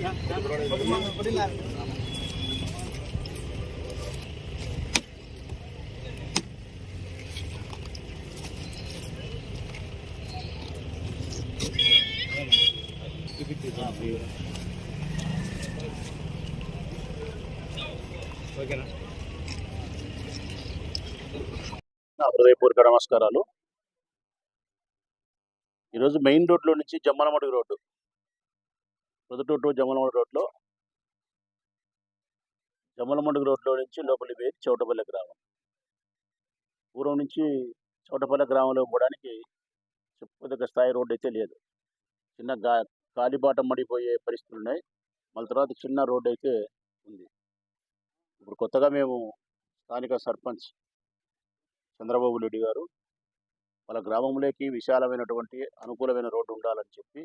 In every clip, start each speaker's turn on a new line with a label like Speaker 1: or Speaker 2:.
Speaker 1: నా హృదయపూర్వక నమస్కారాలు. ఈరోజు మెయిన్ రోడ్లో నుంచి జమ్మలమడుగు రోడ్డు. పొద్దుటూరు టు రోడ్లో జమ్మలమడుగు రోడ్లో నుంచి లోపలి పోయి చౌటపల్లె గ్రామం. పూర్వం నుంచి చౌటపల్లె గ్రామంలో పోవడానికి చెప్పుకోదగ్గ స్థాయి రోడ్డు అయితే లేదు. చిన్న గా కాలిబాట మడిపోయే పరిస్థితులు ఉన్నాయి. మళ్ళీ తర్వాత చిన్న రోడ్డు అయితే ఉంది. ఇప్పుడు కొత్తగా మేము స్థానిక సర్పంచ్ చంద్రబాబు రెడ్డి గారు వాళ్ళ గ్రామంలోకి విశాలమైనటువంటి అనుకూలమైన రోడ్డు ఉండాలని చెప్పి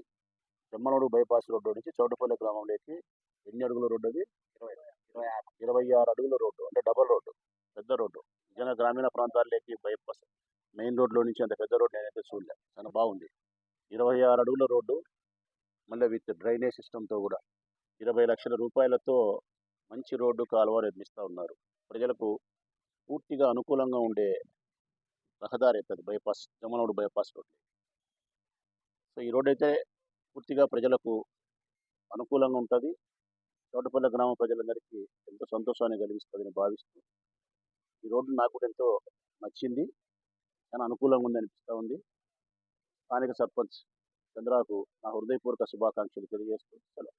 Speaker 1: జమ్మనోడు బైపాస్ రోడ్డు నుంచి చౌటపల్లి గ్రామంలోకి ఎన్ని అడుగుల రోడ్డు అది ఇరవై ఆరు. అడుగుల రోడ్డు. అంటే డబల్ రోడ్డు. పెద్ద రోడ్డు. నిజంగా గ్రామీణ ప్రాంతాల్లోకి బైపాస్. మెయిన్ రోడ్లో నుంచి అంత పెద్ద రోడ్డు నేనైతే చూడలేదు చాలా బాగుంది. ఇరవై ఆరు అడుగుల రోడ్డు మళ్ళీ విత్ డ్రైనేజ్ సిస్టంతో కూడా ఇరవై లక్షల రూపాయలతో మంచి రోడ్డు కాలువ నిర్మిస్తూ ఉన్నారు. ప్రజలకు పూర్తిగా అనుకూలంగా ఉండే రహదారి అవుతుంది బైపాస్ జమనోడు బైపాస్ రోడ్డు. సో ఈ రోడ్ అయితే పూర్తిగా ప్రజలకు అనుకూలంగా ఉంటుంది. చోటపల్లి గ్రామ ప్రజలందరికీ ఎంతో సంతోషాన్ని కలిగిస్తుందని భావిస్తూ ఈ రోడ్డు నాకు కూడా ఎంతో నచ్చింది. చాలా అనుకూలంగా ఉంది అనిపిస్తూ ఉంది. స్థానిక సర్పంచ్ చంద్రాకు నా హృదయపూర్వక శుభాకాంక్షలు తెలియజేస్తూ సెలవు.